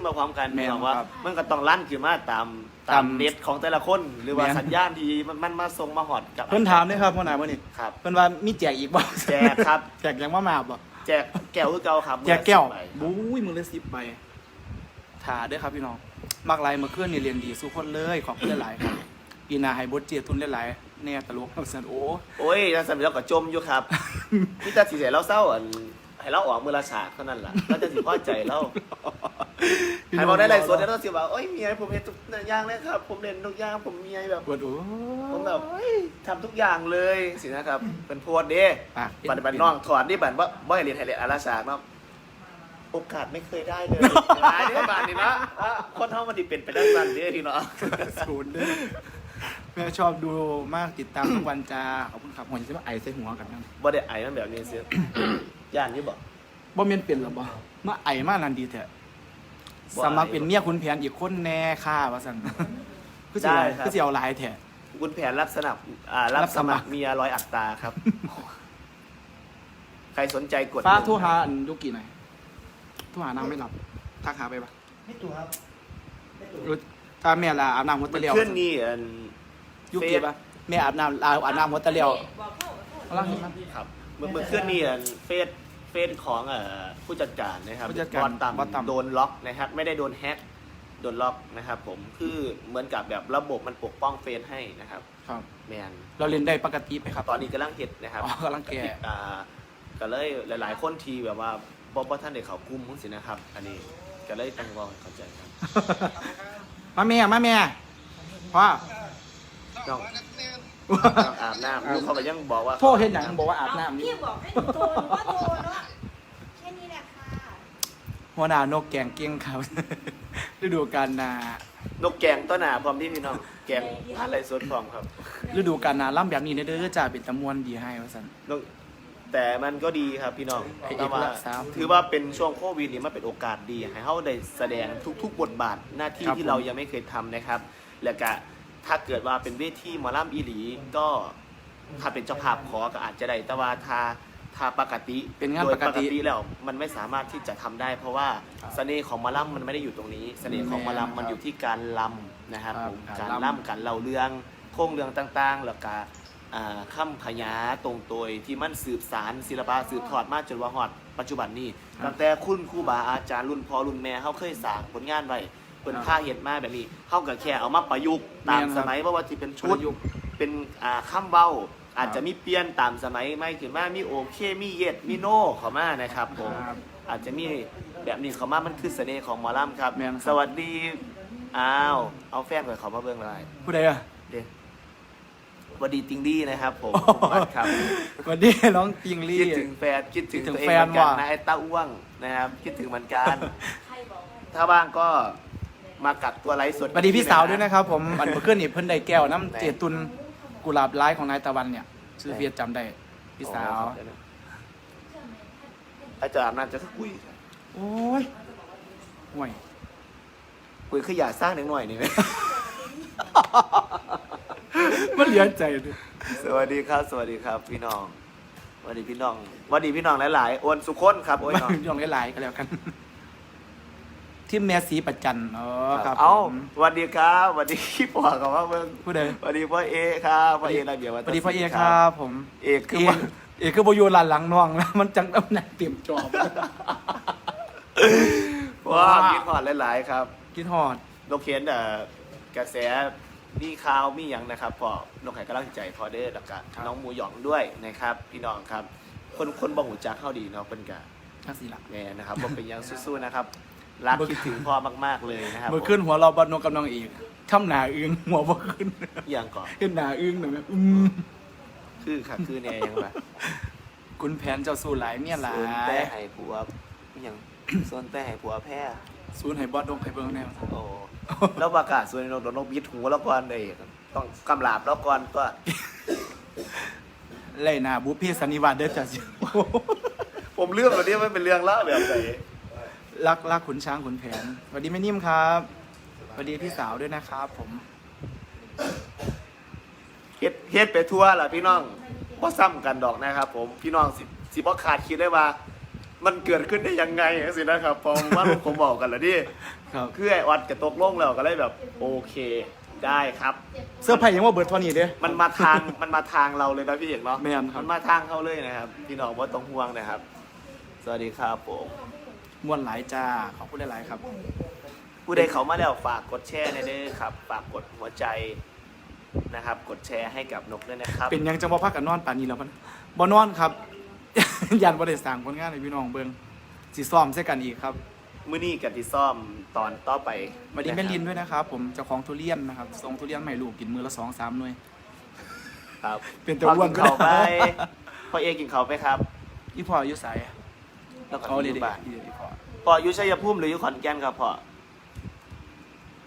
ขึ้นมาพร้อมกันแม่นบอกว่า ครับมันก็ต้องลั่นขึ้นมาตามตาตามมเน็ตของแต่ละคน หรือว่าแม่น สัญญาณที่มันมันมาส่งมาหอดกับเพิ่นถามด้วยครับพ่อหนามื่อนี้ครับ เพิ่นว่ามีแจกอีกบ่แจกครับ แจกยังว่ามาบ่แจกแก้วคือเก่าครับแจกแก้วใบบุ้ยมือละสิบใบถ่าเด้อครับพี่น้องมักหลายเมื่อคืนนี่เรียนดีสู้คนเลยขอบคุณหลายๆครับปีหน้าให้บทเจียทุนหลายๆแน่ตลกสันโอ้ โอ้ยแล้วสมัยเราก็จมอยู่ครับพี่ตาสีใสเราเศร้าอัน ให้เราออกมือละฉากเท่านั้นแหละแล้วจะสิพอใจเราให้บอกได้ไรส่วนแล้วเราสิว่าโอ้ยเมียผมเห็นทุกอย่างเลยครับ ผมเล่นทุกอย่างผมเมียแบบ ปวดโอ้ผมแบบทำทุกอย่างเลยสินะครับ เป็นโพดเด้ปากบันบันน้องถอดนี่บันว่าบ่ให้เรียนไทยเรียนอาราชาเนาะโอกาสไม่เคยได้เลยหลายเด้อบานนี่เนาะอะคนเท่ามันดิเป็นไปได้สั้นเด้ทีเนาะศูนย์เด้อแม่ชอบดูมากติดตามทุกวันจ้าขอบคุณครับหัวจะมาไอใส่หัวกันนั่นบ่ได้ไอ้มันแบบนี้เสีย ย่านนี่บ่ บ่เมียนเป็นหรอบ่มาไอมานันดีเถอะบ่สมัครเป็นเมียคุณแผนอีกคนแน่ค่าว่าสั่นคือสิได้เอาครับ คือสิเอาหลายแท้ คุณแผนรับสนับอ่ารับรับสสมัมัคคร รเมียร้อยอัตราครับ ใครสนใจกดฟ้าหนึ่งโทรหาอันยุกิหน่อยโทรหานางไม่รับทักหาไปปะไม่ถูกครับไม่ถูกรู้ถ้าแม่ลาอาบน้ำหัวมัตะนเลียวขึ้นนี่อัน ยุกิปะแม่อาบน้ำลาอาบน้ำหัวตะเลียวบอกพ่อบอกพ่อเอาล่ะเห็นไหมครับ เมื่อเมื่อขึ้นนี่อันเฟซ เฟซของเอ่อผู้จัดการนะครับผู้จัดการบอลบอลต่ำ ต่ำโดนล็อกนะครับ ไม่ได้โดนแฮกโดนล็อกนะครับ ผมคือเหมือนกับแบบระบบมันปกป้องเฟซให้นะครับครับ แมนเราเรียนได้ปกติไหมครับ ตอนนี้กำลังเห็ดนะครับอ๋อกำลังแก่ อ่าก็เลยหลาย ๆ คนทีแบบว่าบอบท่านเด็กเขากลุ้มมั้งสินะครับ อันนี้ก็เลยตั้งวอเข้าใจครับมาแม่มาแม่พ่อน้อง ต้องอาบน้ำลูกเขาก็ยังบอกว่าโทษเห็นอย่างบอกว่าอาบน้ำพี่นี่บอกให้หนูโทรหนูก็โทรเนาะแค่นี้แหละค่ะหัวหน้านกแกงเก่งครับ ฤดูกาลนานกแกงต้นหนาพร้อมที่พี่น้องแกงผ่านไรสดพร้อมครับ ฤดูกาลนาล่ำแบบนี้เด้อจ่าเป็นตะมวนดีให้ว่าสันนกแต่มันก็ดีครับพี่น้องให้แต่ว่าเอกลักษณ์สามถือว่าเป็นช่วงโควิดนี่มันเป็นโอกาสดีให้เขาได้แสดงทุก ๆ บทบาทหน้าที่ครับที่ผมเรายังไม่เคยทำนะครับ แล้วก็ ถ้าเกิดว่าเป็นเวทีหมอลำอีหลีก็ถ้าเป็นเจ้าภาพขอก็อาจจะได้แต่ว่าถ้าถ้าปกติเป็นงานโดยปกติแล้วมันไม่สามารถที่จะทำได้ เพราะว่าครับเสน่ห์ของหมอลำมันไม่ได้อยู่ตรงนี้ เสน่ห์ของหมอแม่นครับลำมันอยู่ที่การลำนะครับครับผมกาการรลำล่ำการเล่าเรื่องโค้งเรื่องต่างๆ แล้วก็อ่าคำพยาตรงตัวที่มันสืบสารศิลปะสืบทอดมาจนว่าฮอดปัจจุบันนี้ตั้งแต่คุณครูบาอาจารย์รุ่นพ่อรุ่นแม่เขาเคยสร้างผลงานไว้เปินค่าเห็ดมาแบบนี้เขาก็แค่เอามาประยุกต์ ตามแม่นครับสมัยเพราะว่าที่เป็นชุปดระยุกต์ เป็นอ่าคำเบ้า อาจจะมีเปลี่ยนตามสมัยไม่ถึงว่ามีโอเคมีเย็ดมีโน่เข้ามานะครับผมครับ อาจจะมีแบบนี้เข้ามามันคือเสน่ห์ของหมอลำครับ แม่นครับ สวัสดีอ้าวเอาแฟนก่อนเขามาเบิ่งเลยผู้ใดอะเด็สวัสดีติงดี้นะครับผมผมวัดครับ สวัสดีน้องติงลี่ คิดถึงแฟนคิดถึงคิดถึงตัวเองแฟเหนมือนกันว่ะ นะไอ้เต้าอ้วงนะครับ คิดถึงเหมือนกันใครบอกให้ถ้าว่างก็ มากัดตัวไลฟ์สดสวัสดีพี่สาวด้วยนะครับผมอันเมื่อคืนนี่เพิ่นได้แก้วน้ำเจตุนกุหลาบร้ายของนายตะวันเนี่ยชื่อเฟียสจำได้พี่สาวอาจารย์น่าจะคุยโอ้ยห่วยคุยขยะสร้างหน่อยหน่อยนี่ไหมมันเหลือใจเลยสวัสดีครับ สวัสดีครับ พี่น้องสวัสดีพี่น้องสวัสดีพี่น้องหลายๆโอนสุคนครับโอ้ยน้องย่องหลายๆก็แล้วกัน ที่แม่สีประจันเออครับเอาผมสวัสดีครับสวัสดีพี่ปอกับว่าเบิ่งผู้ใดสวัสดีพ่อเอครับพ่อเอระเบียบวัสฒนวัสดีพ่อเอศิลป์ครับผม เอกคือเอว่า เอกคือโบอยูหลานหลังน้องแล้วมันจังตำแหน่งเตรียมจอบ ว้าพี่ขอดหลาย ๆ ครับกินหอดนกเขียนเอ่อกระแสมีข่าวมีอย่างนะครับพอนกไข่กำลังใจพอเด้อแล้วก็น้องหมูหยองด้วยนะครับ พี่น้องครับ คนคนบ่หูจักเข้าดีเนาะเป็นกะทักษิละ แม่นะครับบ่เป็นหยังสู้ๆนะครับ รักคิดถึงพ่อมาก ๆ เลยนะครับเมื่อขึ้นหัวเราบอลนกกับน้องเอกทำหนาอึ้งหัวบ่ขึ้นอหย่างก่อนขึ้นหนาอึ้งหน่อยไหมอืมคือค่ะคือแน่ยังไงคุณแผนเจ้าสู้หลายเมียหลาส่วนแต่ยให้ผัวอหย่างส่วนแต่ให้ผัวแพ้ ศูนย์ให้บอสนกให้เบิ่งแนวโอ้ แล้วประกาศส่วนนกโดนนกบิดหูแล้วก่อนเลยต้องกำลาบแล้วก่อนก็ไล่หนาบุพเพสันนิวาสเด้อจ้ะ ผมเรื่องแบบนี้มันเป็นเรื่องเล่าแบบไหน รักรักขุนช้างขุนแผนสวัสดีแม่นิ่มครับสวัสดีพี่สาวด้วยนะครับ ผมเฮ็ดเฮ็ดไปทั่วล่ะพี่น้องบ่ซ้ำกันดอกนะครับ ผมพี่น้องสิสิบ่ขาดคิดได้ว่า มันเกิดขึ้นได้ยังไงสินะครับพอว่าผมบอกกันแล้วดิครับคือไอ้วัดกับตกลงแล้วก็เลยแบบโอเคได้ครับ เสื้อผ้ายังว่าเบิร์ดเทอนี่เด้มันมาทางมันมาทางเราเลยนะพี่เอกเนาะแม่นครับมันมาทางเขาเลยนะครับ พี่น้องว่าต้องห่วงนะครับ สวัสดีครับผม มวนหลายจ้าขอบคุณหลายๆครับ ผู้ใดเขามาแล้วฝากกดแชร์ในอยเด้อครับ ฝากกดหัวใจนะครับ กดแชร์ให้กับนกด้วยนะครับ เป็นหยังจังบ่พักกันนอนป่านนี้แล้วมันบ่นอนครับ ยันบ่ได้สร้างผลงานให้พี่น้องเบิ่งสิซ้อมใส่กันอีกครับมื้อนี้กับที่ซ่อมตอนต่อไปสวัสดีแม่ลินด้วยนะครับ ผมเจ้าของทุเรียนนะครับส่งทุเรียนมาใหม่ลูกกินมือละ2 3หน่วย ครับเป็นตัวพ่ออ้วนกินเขาวไปพ่อเอกินเขาวไปครับ อีพ่ออยู่ไส แล้วก็เขาเลยอเด็ยู่บ้านอีอีพ่อพ่ออยู่ชัยภูมิหรืออยู่ขอนแก่นครับพ่อ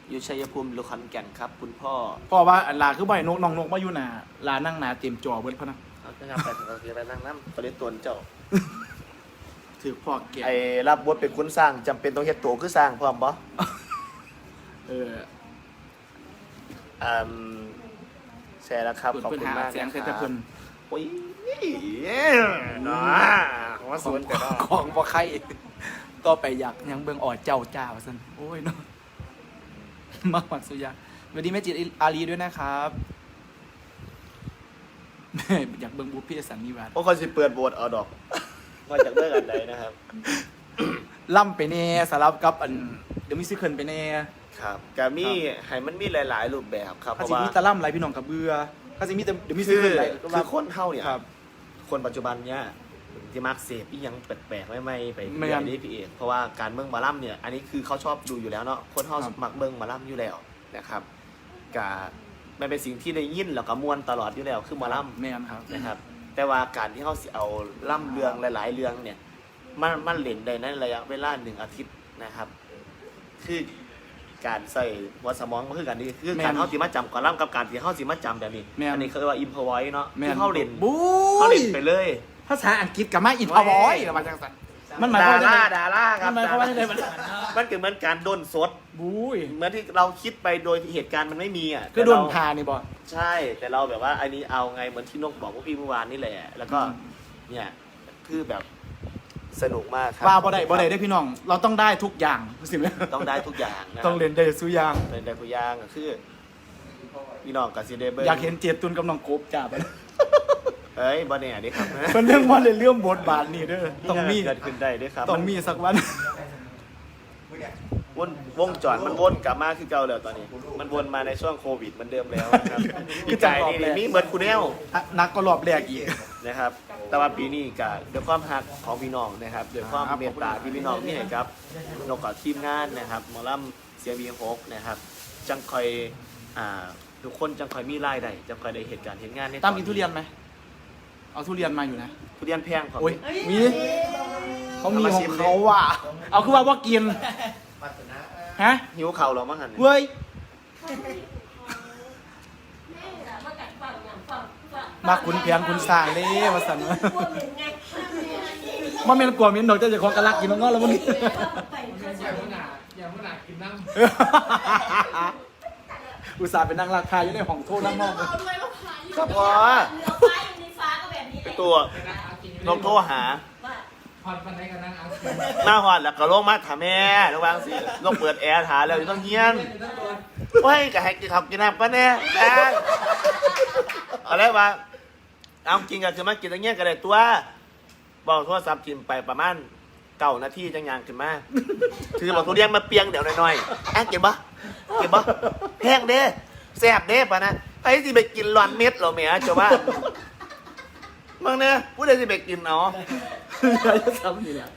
อยู่ชัยภูมิหรือขอนแก่นครับ คุณพ่อพ่อว่าอันลาคือบ่ให้นกน้องนกมาอยู่หน้าลานั่งหน้าเต็มจอเบิดพะนะเอาไปครับไปถึงเราคือไปนั่งน้ำประเด็นตัวเจ้า ถือพ่อแก่ไอ้รับบทเป็นคุณสร้างจำเป็นต้องเฮ็ดตัวคือสร้างพร้อมบ่เอออืมแชร์แล้วครับเปิดขอบเพิ่นคุณหามากเสียงนะเซนคแต่รับเพิ่น โอ้ยเนาะ ของว่าสวนแต่เนาะของบ่ใครต่อไปอยากยังเบิ่งอ่อเจ้าจ้าว่าซั่นโอ้ยเนาะมากมักสุยาสวัสดีแม่จิตอารีด้วยนะครับแม่อยากเบิ่งบุพเพสันนิวาสโอ้คนสิเปิดโบสถ์เอาดอก มาจากเรื่องอันใดนะครับ ล่ำไปแน่สลับกับอันเดี๋ยวมีซิเคิลไปแน่ครับกามีให้มันมีหลาย ๆ รูปแบบครับเพถ้าราะสิว่ามีแตะล่ำไรพี่น้องกับเบื่อถ้าสิมีแต่เดี๋ยวมีซิคือเคิลไรก็คืว่าอคนเท่าเนี่ยครับคนปัจจุบันเนี่ย ที่มักเสพอีหยังแปลกๆไม่ไม่ไปไม่เรื่งั้อนงนี้พี่เอกเพราะว่าการเมืองหมาล่ำเนี่ยอันนี้คือเขาชอบดูอยู่แล้วเนาะคนเท่าครับมักเมืองหมาล่ำอยู่แล้วนะครับกามันเป็นสิ่งที่ได้ยินแล้วก็มวนตลอดอยู่แล้วคือหมาล่ำแม่นครับ นะครับ แต่ว่าการที่เขาสิเอาล่ำเรื่องหลาย ๆ เรื่องเนี่ย มันมันเล่นได้ในระยะเวลาหนึ่งอาทิตย์นะครับ คือการใส่หัวสมองมันคือกันนี่คือแม่นการเขาสิมาจำก่อนล่ำกับการที่เขาสิมาจำแบบนี้แม่น อันนี้คือว่าอิมพอไว้เนาะแม่ที่เขาเล่นบู๊เขายเล่นไปเลย ภาษาอังกฤษกับมาอินพาวอยหรือมาจังสันมันหมายความดาว่าราจะดาราครับมันหมายความว่าจะไงมันมันคือเหมือนการด้นสดบู๊ยเหมือนที่เราคิดไปโดยที่เหตุการณ์มันไม่มีอะคือโดนแต่เราพานี่บอ ใช่ แต่เราแบบว่าอันนี้เอาไงเหมือนที่นกบอกพวกพี่เมื่อวานนี่แหละ แล้วก็อืมเนี่ยคือแบบสนุกมากครัว่าบ่ได้บ่ได้ได้อพี่น้อง เราต้องได้ทุกอย่างสิไหมต้องได้ทุกอย่างนะต้องเรียนได้สุอย่างเป็นได้ทุกอย่างก็คือพี่น้องกับซีเดเบิร์ อยากเห็นเจตุนกับน้องโกบจ้าไป เอ้ยบอเนี่ยนี่ครับเป็นเรื่องว่าเลยเรื่องบทบาทนี่เด้อต้องมีเกิดขึ้นได้ด้วยครับต้องมีสักวันวนวงจรมันวนกลับมาคือเก่าแล้วตอนนี้ มันวนมาในช่วงโควิดเหมันเดิมแล้วนะครับคือพี่ไก่จำรอบนี่แรกมีเหมือนคุณแนวนักก็รอบแรกอีกนะครับ แต่ว่าปีนี้ก็ด้วยความหักของพี่น้องนะครับด้วยความครับเมตตาที่พี่น้องนี่ให้ครับนกกับทีมงานนะครับหมอลำเสียบีฮกนะครับ จังคอยอ่าทุกคนจังคอยมีรายได้จังคอยได้เหตุการณ์เห็นงานในตั้มกินทุเรียนไหม เอาทุเรียนมาอยู่นะทุเรียนแพงครับ โอ้ยมีเขามีของเขาว่ะเอาคือว่าว่ากินฮะหิวเข่าเหรามั้งหันเนี่ยเว้ยมาคุณเพียงคุณสร้างเด้มาสั่นว่ามันเป็นกลัวเหมีนดอกเจ้าจะของกระลักกินน้องงอแล้วมึงอุตส่าห์เป็นนางราคาอยู่ในห้องโทษนั่งนอกเลยครับพ่อ เหนือฟ้าอยู่ในฟ้าก็แบบนี้แหไปละตัวนกโทรหาว่าผ่อนปันไดกันนั่งเอาหน้าหอดแล้วก็ลงมาถามแม่ระวังสิลงเปิดแอร์ถาแล้วอยู่ต้องเฮียนโอ้ยก็ให้กินข้าวกินน้ำปะเนี่ยแม่เอาเลยว่าเอากินกันจะมากินตรงเงี้ยกันเลยตัว บอกโทรศัพท์กินไปประมาณเก้านาทีจังยางขึ้นมาคือบอกทุเรียนมาเปียงเดี๋ยวหน่อยๆอะกินปะกินปะแพงเด้แซ่บเด้ปะนะไอ้ที่ไปกินหลอนเม็ดเหรอเมียเจ้าว่า มึงเนี่ยผู้ใดที่ไปกินเนาะอยากจะทำนี่แหละ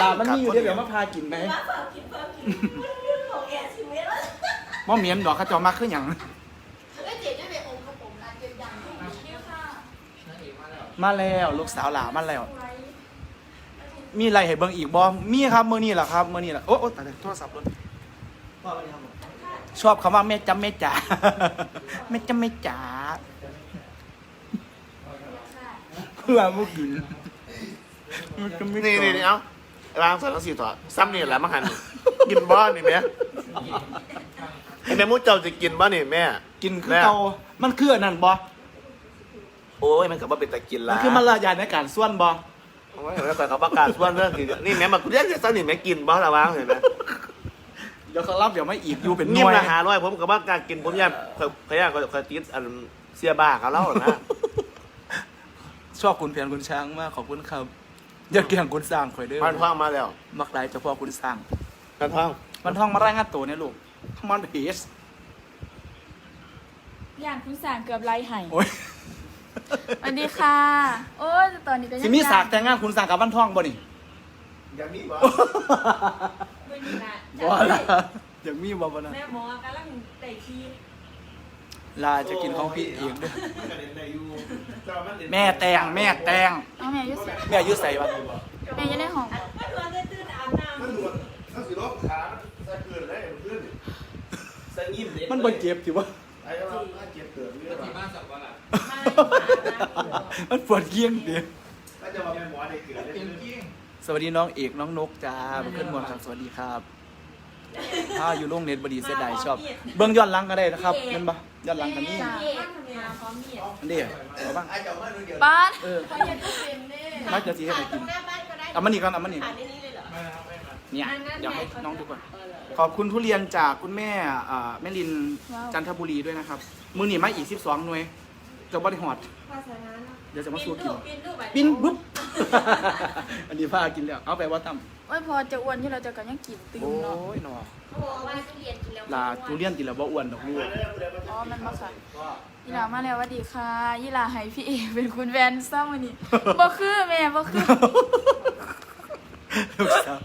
ลามันมีอยู่เดี๋ยวเดี๋ยวมาพากินไหมว่าเปล่ากินเปล่ากินของแอร์ชิเมล่ะมอเหมียนดอกเขาเจอมาขึ้นอหย่างก็เจ็บด้วยไปองค์กระผมร้านเจ็บยังไม่ค่ะนางเอกมาแล้วมาแล้วลูกสาวหลามาแล้ว มีอะไรให้เบิ่งอีกบ่มีครับมื้อนี้แหละครับมื้อนี้แหละโอ้โอ้ตายโทรศัพท์หล่นพ่อไปทำหมดชอบคำว่าแม่จำแม่จ๋าแม่จำแม่จ๋า เพื่อมุกินแม่จำแม่นี่จ๋านี่นี่เอาล้างสันสีถอดซ้ำนี่แหละมาหันกินบ้านนี่แม่ไอ้แม่มูเจ้าจะกินบ้านนี่แม่ กินคือเก่ามันคืออันนั้นบ่โอ้ยมันกับว่าเป็นตะกินมัละนคือมารยาทในการส่วนบ่โอ้ยแล้วแต่เขาประกาศส่วนเรื่องคือนี่แม่มาเรียกจะสนิทแม่กินบ้าละวะเห็นไหมเดี๋ยวเขารับเดี๋ยวไม่อีกอยู่เป็นหเงียน่บวยละหาร้อยผมกับว่าการกินผมยังพยายามก็ติดอันเสียบ้าเขาเล่านะ ชอบคุณเพียรคุณช้างมากขอบคุณครับอย่าเกี่ยงคุณสร้างข่อยเด้อพันท่องมาแล้วมักหลายเฉพาะคุณสร้างพันท่องมันท่องมารายงานตัวเนี่ยลูกทำมันเพจย่างคุณสางเกือบไล่ไห้โอ้ยสวัสดีค่ะ โอ้ยตอนนี้ก็ยังสิมีสากแต่งงานคุณสร้างกับวันท่องบ่นี่อย่ามีบ่ไม่มีนะบ่ละยังมีบ่บ่นะแม่หมอกำลังไต่ขี้ ลาจะกินของพี่เองเด้อแม่แม่แตงแม่แตงเอาแม่อยุ่ใส่แม่อายุใส่วะแม่อยังได้ห้องมันด่วนถ้าสิลบขาใส่เกินเลยมันขึ้นใส่ยิ้มเด็มันบ่เจ็บสิวะไอ้ว่าเจ็บเกิดเรื่แล้อวงที่บ้านสับว่าล่ะมันปวดเกี้ยงเดียถ้าจะมาเป็นหมอได้เกิดได้เป็นขึ้นกิ้งสวัสดีน้องเอกน้องนกจ้ามาขึ้นมวนครับสวัสดีครับ ถ้าอยู่โรงเน็ตบดีเสียดายชอบ เบื้องย้อนหลังก็ได้นะครับเห็นปะย้อนหลังกันนี่จ้าอันนี้เอาบ้างไอ้เจ้ามาดูเดียวบ้านเออมักจะสีให้ไหนกินหน้าบ้านก็ได้เอามันนี่ก่อนเอามันนี่ผ่านในนี้เลยเหรอไม่นะครับไม่ครับเนี่ยอยากให้น้องดูก่อนขอบคุณทุเรียนจากคุณแม่อ่าแม่ลินจันทบุรีด้วยนะครับ มือหนีมาอีก12หน่วยจะบริหอดภาษานั้นเดี๋ยวจะมาสู้กิน ปินรูปไปปิ้นบุ๊บ อันนี้ผ้ากินแล้วเอาไปว่าตั้มโอ้ยพอจะอ้วนที่เราจะกันยังกินตื่นโอ้เนาะยหนอเขาบอกว่าทุเรียนกินแล้วลาทุเรียนกินแล้วบ่อ้วนดอกลูกอ๋อมันมาค่ะยี่หลามาแล้วสวัสดีค่ะยี่หลาให้พี่เอเป็นคุณแวนซ้ำวันนี้บ่คือแม่บ่คือลูกสาว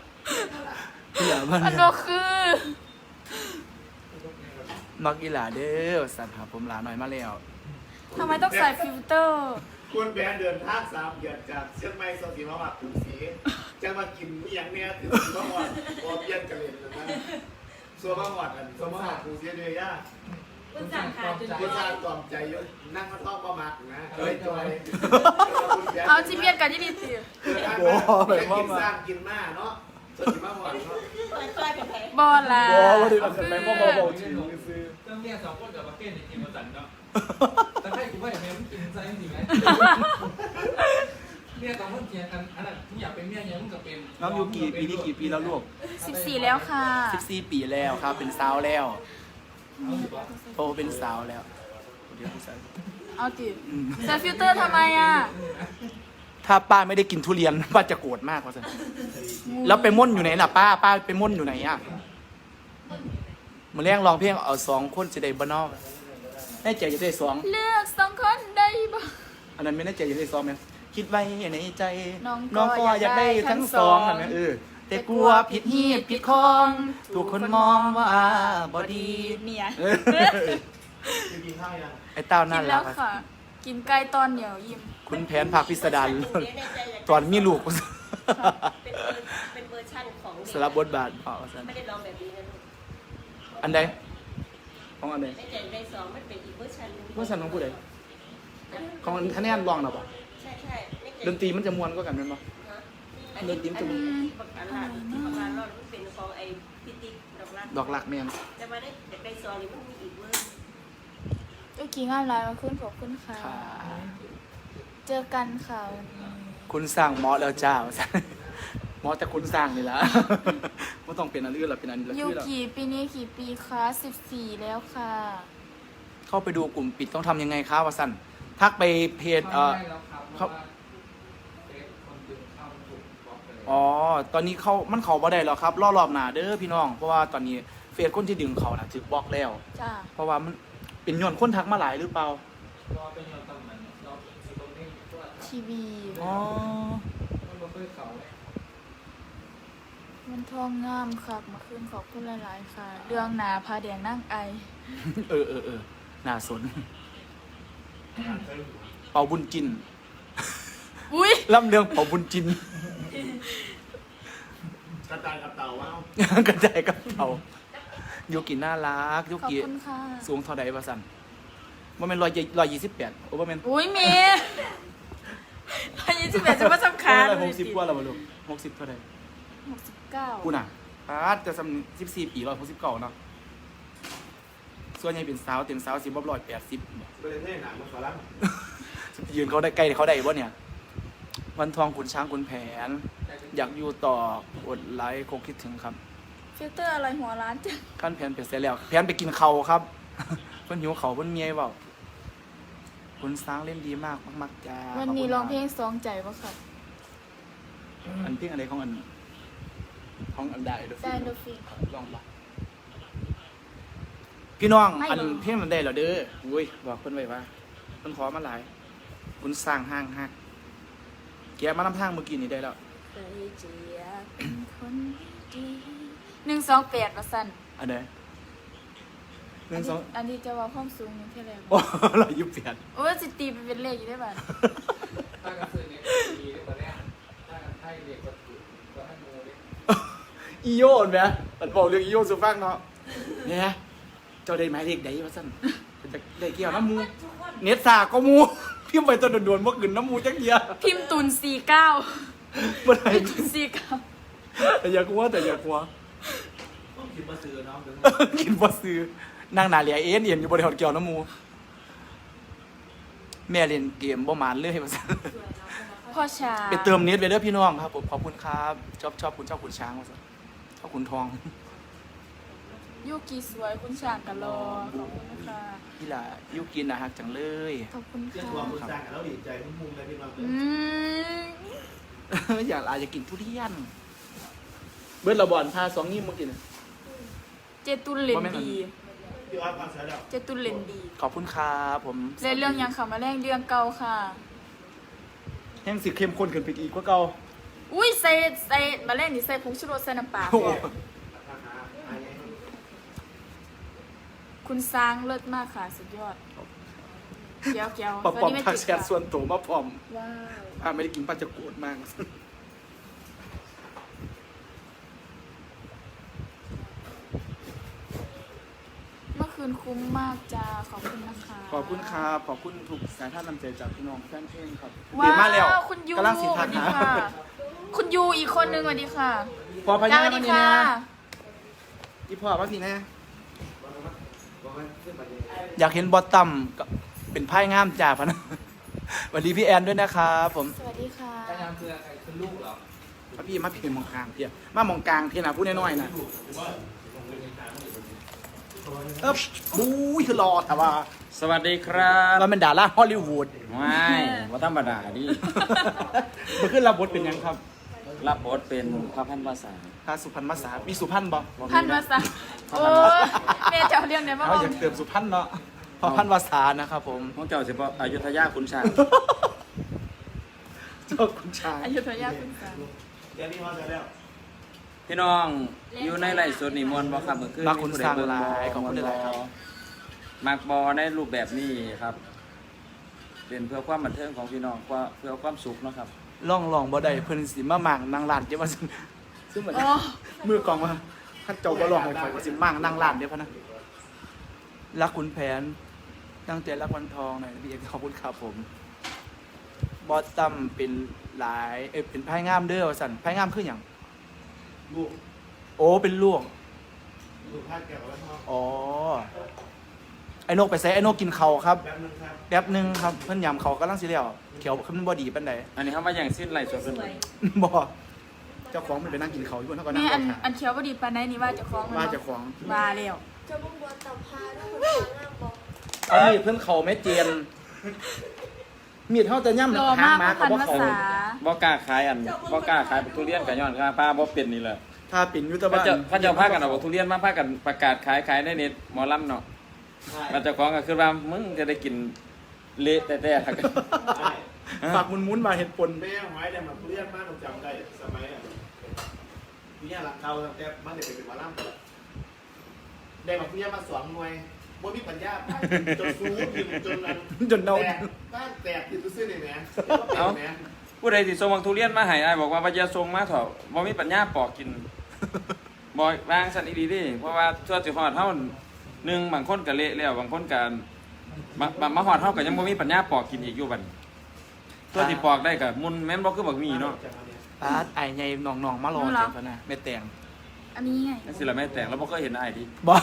พี่หลาบ้านมันเนี่ยบ่คือมักอีหลาเด้อสัตว์หาผมหลาหน่อยมาแล้วทำไมต้องใส่ฟิลเตอร์ คุณแบนเดินทางสามเดือนจากเชียงใหม่สสีมาวัดกรุงศรีจะมากินอหย่างเนี้ยถึงสีมาวัดพอเพี้ยนกันเลยนะสัวมาวัดกันสัวมาวัดกรุงศรีเลยย่าคุณสั่งขาดจนคุณชาตอมใจเยอะนั่งมาท่องมามักนะเฮ้ยจอยเอาจิเบียนกันยี่ดีสิโอ้ยกินสร้างกินหน้าเนาะสสีมาวัดเนาะเปิดตัวเป็นแผลบอลล่ะโอ้วันนี้เราจะไปพ่อบอกจริงซื้อเรื่องเนี้ยสองคนกับประเภทในกินมาสั่นเนาะ แต่ให้กูว่าอย่างนี้มันกินใจจริงไหมเนี่ยตอนคนเทียนกันอันนั้นทุกอย่างเป็นเนี่ยยังมึงกับเป็นน้องยูกี่ปีนี้กี่ปีแล้วลูก14 แล้วค่ะ 14 ปีแล้วครับ เป็นสาวแล้ว โตเป็นสาวแล้วเดี๋ยวผู้ชายเอาติอืมใส่ฟิลเตอร์ทำไมอะ ถ้าป้าไม่ได้กินทุเรียนป้าจะโกรธมากว่าสันแล้วไปม่นอยู่ไหนล่ะป้า ป้าไปม่นอยู่ไหนอะมาเรียกร้องเพลงเอาสองคนจะได้บ้านอก แน่ใจจะได้สองเลือกสองคนได้บ่อันนั้นไม่แน่ใจจะได้สองไหมคิดไว้ในใจน้องก็น้องก็อยากได้ทั้งสองอยากได้ทั้งสอง เห็นไหมเออแต่กลัวผิดฮีดผิดคองถูกคนมองว่าบอดี เนี่ยเออ กินข้าวยัง ไอ้เต้ากิน่านแล้รัวกอะค่ะ กินไก่ตอนเหนียวยิ้มคุณแผนผักพิสดารในใจอยากตอนมีลูกเป็นเวอร์เป็นเวอร์ชันของสลับบทบาทพอสันไม่ได้ลองแบบนี้นะลูกอันใด ของอันใดในใจในสองมันเป็นอีกเวอร์ชันหนึงว่าสันของผู้ใดของคะแนนลองหรอปะใช่ใช่ในใจดนตรีมันจะมวนก็กันแมั้ยปะอันนี้อันนี้ประกันลาที่ประกันรอดมันเป็นของไอ้พิติกดอกลักดอกหลักแมนแต่มาได้ในซองนี้มันมีอีกเวอร์เมื่อกี้งานไลน์มาขึ้นขอบคุณค่ะ ค่ะ เจอกันค่ะวันนี้ คุณสร้างหมอแล้วจ้าว่าซั่น หมอแต่คุณสร้างนี่ละไม่ต้องเป็นอันอื่นหรอกเป็นอันนี้ละยูคือเรากี่ปีนี้กี่ปีคะ14แล้วค่ะ เข้าไปดูกลุ่มปิดต้องทำยังไงคะวะสันทักไปเพจเอ่อไม่ได้แล้วครับเพราะว่าเฟซคนดึงเข้าถูกบล็อกไปเลย อ๋อ ตอนนี้เขามันเขาบ่ได้แล้วครับ รอรอบหนาเด้อพี่น้อง เพราะว่าตอนนี้เฟซคนที่ดึงเขาน่ะถูกบล็อกแล้ว จ้าเพราะว่ามันเป็นย้อนคนทักมาหลายหรือเปล่า รอเป็นยอนตำแหน่งเราสิตรงนี้ตัวทีวี อ๋อ มันบ่เคยเขาเลย มันทองงามครับมาขึ้นขอบคุณหลาย ๆ ค่ะ เรื่องหนาพาแดงนั่งไอ เออเออเออน่าสน เป่าบุญจินอุ้ยล่ำเรื่องเป่าบุญจิน กระต่ายกับเต่าว้าวกระจายกับเขายูกิน่ารักยูขอบกิคุณค่ะ สูงเท่าใดวะสันว่าเป็นร้อยร้อยยี่สิบแปดโอ้ว่าเป็นอุ้ยเมย์อายุสิบแปดจะมาสำคัญหกสิบกว่าแล้วบ่ลูกหกสิบเท่าใดหกสิบ เก้ากูน่ะอาจจะสำสิบสี่ปีร้อยหกสิบเก้าเนาะส่วนใหญ่เป็นสาวเต็มสาวสิบร้อยแปดสิบไปเล่นเล่นหนังมาขอรับยืนเขาได้ใกล้เขาได้บ่เนี่ย วันทองขุนช้างขุนแผน อยากอยู่ต่ออดไลค์คงคิดถึงครับฟิลเตอร์อะไรหัวร้านจังขั้นแผนเปลี่ยนเสร็จแล้วแผนไปกินเขาวครับ เพิ่นหิวเขาวเพิ่นเมียเปล่าคุณสร้างเล่นดีมากมากๆจ้าวันนี้ขบคุณร้องเพลงมากสองใจปะครับอันเพลงอะไรของอัน ของอันได้ดูได้โดฟิน ลองปะพี่น้อง ไม่อันลองเพลงมันได้เหรอเด้ออุ้ยบอกเพิ่นไว้ว่าเพิ่นขอมาหลายคุณสร้างห้างฮักแกมานำทางเมื่อกี้นี้ได้แล้ว เคยจะอยากเป็นคนดีหนึ่งสองแปดมาสั่นอันใดหนึ่งสองอันนี้จะว่าความสูงนี่เท่าไหร่โอ้เรายุบเปลี่ยน โอ้ยสิตีไปเป็นเลขอยู่ได้บ้านถ้ากันซื้อเนี่ยดีได้กว่านี้ถ้ากันให้เด็กก็ถูกก็ให้โมเด็ก อีโยนไหมมันบอกเรื่องอีโยนสุฟังเนาะเนี่ยเจ้าได้หมายเลขใดวะสั้นจะได้เกี่ยวน้ำมูเน็ตสาก็มูพิมพ์ไปตัวด่วนๆเมื่อคืนน้ำมูจักเดียพิมพ์ตุนสี่เก้าเมื่อไหร่พิมพ์ตุนสี่เก้าแต่อย่ากลัวแต่อย่ากลัวต้องคิดมาซื้อน้องเดี๋ยวกินบ่ซื้อนางนาเลียเอ็นเอ็นอยู่บริหารเกี่ยวน้ำมูแม่เล่นเกมบ่หมานเลยว่าซั่นพ่อชาไปเติมเน็ตไปเด้อพี่น้องครับผมขอบคุณครับ ชอบชอบคุณชอบคุณช้างว่าซั่น ชอบคุณทองยูกีสวยคุณช่างกันรอขอบคุณนะคะพี่ล่ะยุกินนะฮักจังเลยขอบคุณเรื่องค่ะตัวคุณสร้างกันแล้วดีใจมุ่งมุ่งเลยพี่น้องอืมอยากอาจจะกินทุเรียน เบิร์ดระบอนพาสองนี่มากิน เจตุลเลนดี พี่ออสฟังเสร็จแล้วเจตุลเลนดีขอบคุณครับผมเล่นเรื่องยังค่ะมาแรงเรื่องเก่าค่ะ แห้งสิเข้มข้นขึ้นไปอีกกว่าเก่า อุ้ยใส่ใส่มาแรงนี่ใส่ผงชูรสใส่น้ำปลาโอ้โห คุณสร้างเลิศมากค่ะสุดยอดเกียวเกียวปอมปอมไม่ทักติดแชทส่วนตัวมาพร้อมว้าวอ่าไม่ได้กินปลาจะโกรธมาก เมื่อคืนคุ้มมากจ้าขอบคุณนะคะขอบคุณครับขอบคุณทุกสายท่านนำใจจากพี่น้องแฟนเพลงครับว้าดีมากแล้ววคุณยูกำลังสิสทัวักสดีหาค่ะ คุณยูอีกคนนึงสวัสดีค่ะพอพจ้าญาสวัสวัดีนนี้ค่ะนะอีพ่อว่าพี่นะอยากเห็นบอตตัมกับเป็นไพ่งามจ่าพะนะสวัสดีพี่แอนด้วยนะครับผมสวัสดีค่ะการงานคืออะไรคือลูกเหรอมาพี่มาพี่มองกลางเพียมามองกลางเพียนะพูดน้อยๆนะเอ๊บบู๊ยคือรอแต่ว่าสวัสดีครับเราเป็นดาราฮอลลีวูด ไม่ว่าธรรมดาดิ มันขึ้นรับบทเป็นหยังครับ รับบทเป็นพระพันภาษาพาสุพรรณมาสามีสุพรรณบ่พันวาสาโอ้ยแม่จะเอาเรื่องไหนมาเขาบออยากเติมสุพรรณเนาะพอพันวาสานะครับผมพวกเจ้าสิบอยุธยาคุณชางเจ้าคุณชายอยุธยาคุณสาเดี๋ยวพี่ออสเสร็จแล้วพี่น้องอยู่ในไร่สดนิมนต์บ่ครับเมื่อคืนมาคุณสร้างหลายขอบคุณหลายครับมักบอในรูปแบบนี้ครับ เป็นเพื่อความบันเทิงของพี่น้องเพื่อเพื่อความสุขเนาะครับ ล่องลองบ่ได้เพิ่นสิมาหมั่งนางลานเดี๋ยวว่าซึ่งซึ่งเหมือนโอ้มือกองว่าท่านเจ้าบ่ลองให้ข่อยว่าสิมั่งนางลานเดี๋ยวพะนะรักคุณแผน ตั้งแต่รักวันทองหน่อยพี่เอกขอบคุณครับผมบอสตัมเป็นหลายเอ้ยเป็นไพ่งามเด้อว่าสั่นไพ่งามคือหยังลูกโอ้เป็นล่วงลูกพาดแก้วไว้พ่ออ๋อ ไอ้นกไปใส่ไอ้นกกินเขาวครับแป๊บนึงครับแป๊บหนึงครับ เพิ่นยำเขาวกำลังสิแล้วเขียวขึ้นบ่ดีปานใด อันนี้เขามาอย่างสิ้นไร่สดเป็นบ่เจ้าของมันไปนั่งกินเขาวอยู่บนเท่าก็นั่แม่งรอัอนถาอันเขียวพอดีปานไหนนี่ว่าเจะคล้าของมันว่าบ่เจ้าของมาแล้วจะบุ้งบัวตับพาถ้าคนฟังหน้าบอกเอามีดเพิ่นเขาแม่เจียนมีดเฮาจะย่ำรอหามากมาพัก็นบ่ภาเขาษาบ่กล้าขายอันบ่กล้าขายทุเรียนกับย้อนค่าป้าบ่เป็นนี่แหละถ้าเป็นยุทธพระบ้านเจ้าพระเจ้าพากันเอาทุเรียนมาพากันประกาศขายขายในเน็ตหมอลำเนาะ เราเจะของก็คือว่ามึงจะได้กินเละแต่แต่ครับฝากมุนๆมาเห็ดปน แม่หอยเนี่ยมันเรียกมากผมจำได้สมัยอะพี่เนี่ยหลังเขาตั้งแต่มันเด็กเป็นหมาล่ำได้มาพี่เนี่ยมาสองหน่วยบ่มีปัญญาจนซูจนนั้นจนเน่า แตกบ้านแตกที่ตู้ซื้อนี่แหมเอาแหมผู้ใดสิส่งบักทุเรียนมาให้อ้ายบอกว่าบ่จะส่งมาเถอะบ่มีปัญญาปอกกินบ่วางซั่นอีดีเดิเพราะว่าชั่วสิฮอดเฮา หนึ่งบางคนก็เละแล้วบางคนก็บางบางมาฮอดเฮาก็ยังบ่มีปัญญาปอกกินอีกอยู่บัดนี้ชั่วสิปอกได้ก็มุนแม่นบ่คือบักหมี่เนาะปาดไอ้ใหญ่น้องๆมารอเจ้าพะนะแม่แตงอันนี้ไงนั่นสิล่ะแม่แต่งแล้วบ่เคยเห็นอ้ายดิบ่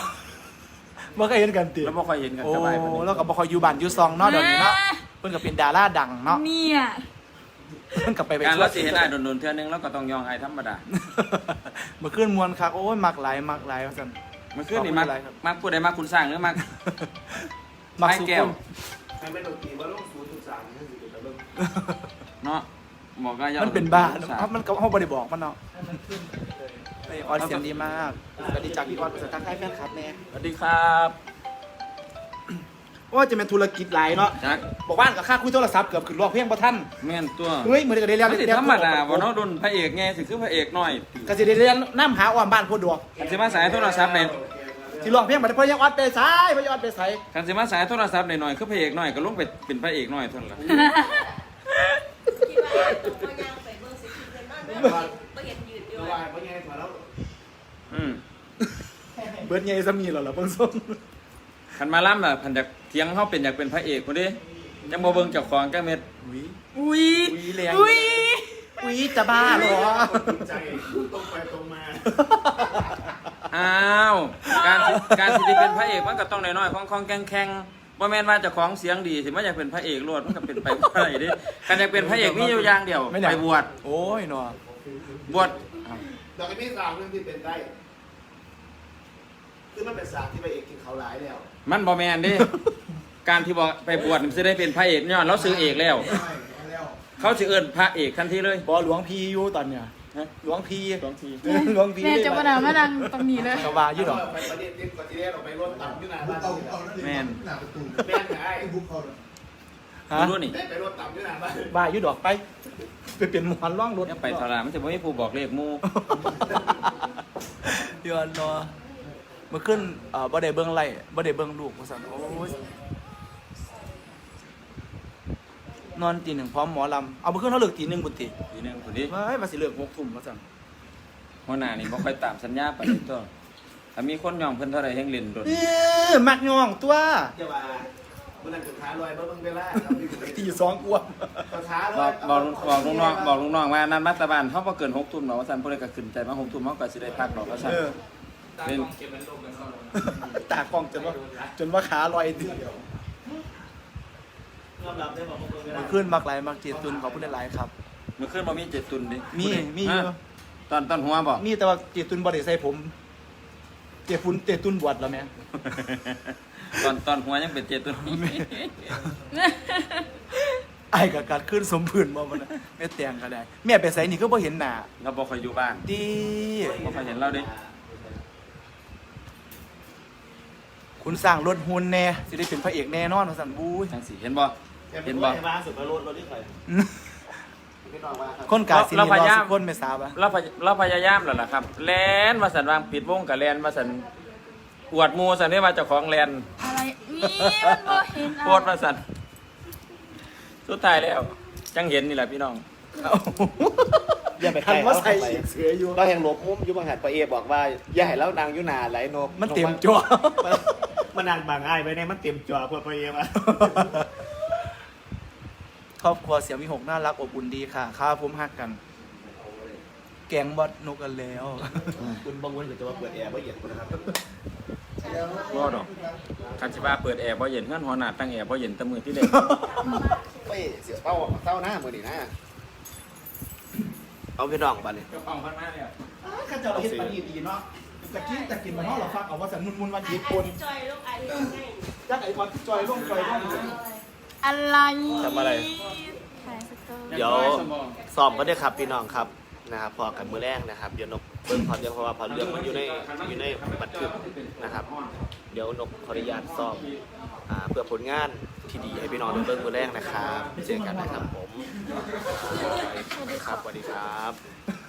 บ่เคยเห็นกันติแล้วบ่ค่อยเห็นกันโอ้สบายปานนี้แล้วก็บ่ค่อยอยู่บ้านอยู่ซองเนาะเดี๋ยวนี้เนาะเพิ่นก็เป็นดาราดังเนาะเนี่ยมันกลับไปไปการทั่เราวสิเห็นอ้ายโดนๆเทื่อนึงเราก็ต้องยองอ้ายธรรมดา เมื่อคืนมวนคักโอ้ยมักหลายมักหลายว่าซั่นเมื่อคืนนี่มักขอบคุณหลายครับ มักผู้ใดมักคุณสร้างหรือมัก มักไม้สุแก้กุว ลใครไม่ดนตรีว่าลงศูนย์จุดสามนี่คือจะเริ่มเนาะบอกก็ยอมันเป็นบ้าคุณสร้งเอ้ามันก็เฮาบ่ได้บอกมันเนาะไอออดเสียงดีมากสวัสดีจากพี่ออดภาษาทักทายแฟนคลับแน่ สวัสดีครับ ว่าจะเป็นธุรกิจหลายเนาะจักบอกว่ากับค่าคุยโทรศัพท์เกือบขึ้นรอบเพลงบ่ทันแม่นตัวเฮ้ยมื้อนี้ก็ได้เรียนมันสิธรรมดาบ่เนาะโดนพระเอกไงสิคือพระเอกหน่อยก็สิได้เรียนน้ำหาอ้อมบ้านพูดดวงคันสิมาสายโทรศัพท์เนี่ยสิร้องเพลงบัดเพิ่นยังออดไปไสายเพิ่นยังออดไปไสคันสิมาสายโทรศัพท์หน่อยๆคือพระเอกหน่อยก็ลงไปเป็นพระเอกหน่อยเท่านั้นล่ะคิดว่าต้องพยายามไปเบิ่งสิคิดกันมากนะบ่เห็นยืดอยู่ว่าเพราะไงพอแล้วอืมเบิดใหญ่ซะมีแล้วล่ะเบิ่งส่ง คันมาล่ำน่ะพันอยากเถียงเฮาเป็นอยากเป็นพระเอกพุ่นดิยังบ่เบิ่งเจ้าของจักเม็ดอุ้ยอุ้ยอุ้ยแรงอุ้ยอุ้ยจะบ้าเหรอใจตรงไปตรงมาอ้าวการสิการสิได้เป็นพระเอกมันก็ต้องน้อยๆคล่องๆแข็งๆบ่แม่นว่าเจ้าของเสียงดีสิมาอยากเป็นพระเอกโลดมันก็เป็นไปบ่ได้เด้คันอยากเป็นพระเอกมีอยู่อย่างเดียวไม่ได้ไปบวชโอ้ยเนาะบวชดอกไม้มีสามเรื่องที่เป็นได้ คือมันเป็นสามที่ไปเอกกินเขาหลายแล้วมันบ่แม่นเด้ การที่บอกไปบวชมันสิได้เป็นพระเอกย้อนเราซื้อเอกแล้วเขาสิเอิ้นพระเอกทันทีเลยบ่หลวงพี่อยู่ตอนเนี้ยฮะหลวงพี่หลวงพี่หลวงพี่แม่จะมาด่ามาดังตรงนี้เลยก็ว่าอยู่ดอกไปประเด็นที่ก่อนที่แรกเราไปรถต่ำอยู่หน้าบ้านนี่แหละแม่นแม่งไงฮะรู้นี่ได้ไปรถต่ำอยู่หน้าบ้านว่าอยู่ดอกไป ไปเป็นหมอนร่องรถอย่าไปทรามันจะบ่มีผู้บอกเลขหมู่เดือนเนาะเมื่อขึ้นเอ่อบ่ได้เบิ่งไล่บ่ได้เบิ่งลูกว่าซั่นโอ้ยนอนตีหนึ่งพร้อมหมอลำเอาเมื่อคืนเขาเลิกตีหนึ่งบุญติทีหนึงคนนี้เฮ้ยมาสิเลิกหกทุ่มว่าซั่นหัวหน้านี่บ่ค่อยตามสัญญาปานนี้ตัวถ้ามีคนยอมเพิ่นเท่าใดแห่งเล่นโดนเออมักย่องตัวเจ้าว่าเมื่อนั้นถึงท้าลอยเมื่อเบิ่งเวลาตีสองกว่าก็ท้าลบออยกบอกลุงบอกลุงน้องบอกลุงน้องว่านั้นมัตตบานเฮาบ่เกิน6ทุ่มหรอกว่าซั่นผู้ใดก็ขึ้นใจมา6ทุ่มเฮาก็สิได้พักดอกว่าซั่นเออ เป็นตากล้องจนว่าจนว่าขาลอยติยอมรับได้บอกเบิ่งเวลาเมื่อคืนมักหลายมักเจตุนขอบคุณหลายๆครับมื้อคืนบ่มีเจ็ดตุนดิมีมีอยู่ฮะตอนตอนหัวบ่มีแต่ว่าเจตุนบ่ได้ใส่ผม เจฟุนเจตุนบวชแล้วแม่ตอนตอนหัวยังเป็นเจ็ดตุนไอ้กับการขึ้นสมพื้นบ่มันน่ะแม่แต่งก็ได้แม่ไปใส่นี่ก็บ่เห็นหน้าเราบ่ค่อยอยู่บ้านดีบ่ค่อยเห็นเราเด้ คุณสร้างรถหุ่นแน่สิได้เป็นพระเอกแน่นอนว่าซั่นบู้ยจังสิเห็นบ่เห็นบ่ไอ้บ้าสุดไปรถรถที่ใครไม่ต้องว่าครับคนกาสิเรานี่พรอยายามสุคนไม่ทราบอะเราพยเราพยายามแล้วล่ะครับแลนว่าสันวางปิดวงกับแลนว่าสันอวดหมูสันได้มาเจ้าของแลนอะไรนี่มันบ่เห็นโคตรว่าสันสุดท้ายแล้ว จังเห็นนี่แหละพี่น้อง อย่าไปคันว่าใส่อีกเสืออยู่เราแห่งหลบมุมอยู่บางหันปะเอบอกว่าอย่าให้เราดังอยู่หนาไหลนกมันเต็มจอ มันนางบางอ้ายไว้ในมันเต็มจอเพื่อปเอมาครอบครัวเสียงวิหกน่ารักอบอุ่นดีค่ะข้าวพุ่มฮักกัน แกงบอดนกกันแล้ว คุณบางวันก็จะมาเปิดแอร์ไว้เยียดคุณนะครับก็ดอกคันสิว่าเปิดแอร์บ่เย็นงั้นหัวหน้าตั้งแอร์บ่เย็นแตะมือที่เด็กไปเสียเต้าเต้าหน้ามือนี่นะเอาพี่น้องบ้านนี่กระป๋องพันมาแล้วข้าเจ้าเฮ็ดปานีดีเนาะ ตะกี้ตะกินมาเนาะเราฟังเอาว่าสันมุนมุนวันญี่ปุ่นจอยลูกไอ้ง่ายจักไอ้คนจอยลงจอยลงอะไรทำอะไรถ่ายสตอรี่เดี๋ยวซ้อมก็ได้ครับพี่น้องครับนะครับพอกันมือแรกนะครับเดี๋ยวนกเบิ้งพอเรื่องเพราะว่าพอเรื่องมันอยู่ในอยู่ในบันทึกนะครับ เดี๋ยวนกขออนุญาตซ้อมอ่าเพื่อผลงานที่ดีให้พี่น้องได้เบิ้งมือแรกนะครับเจอกันนะครับผมครับสวัสดีครับ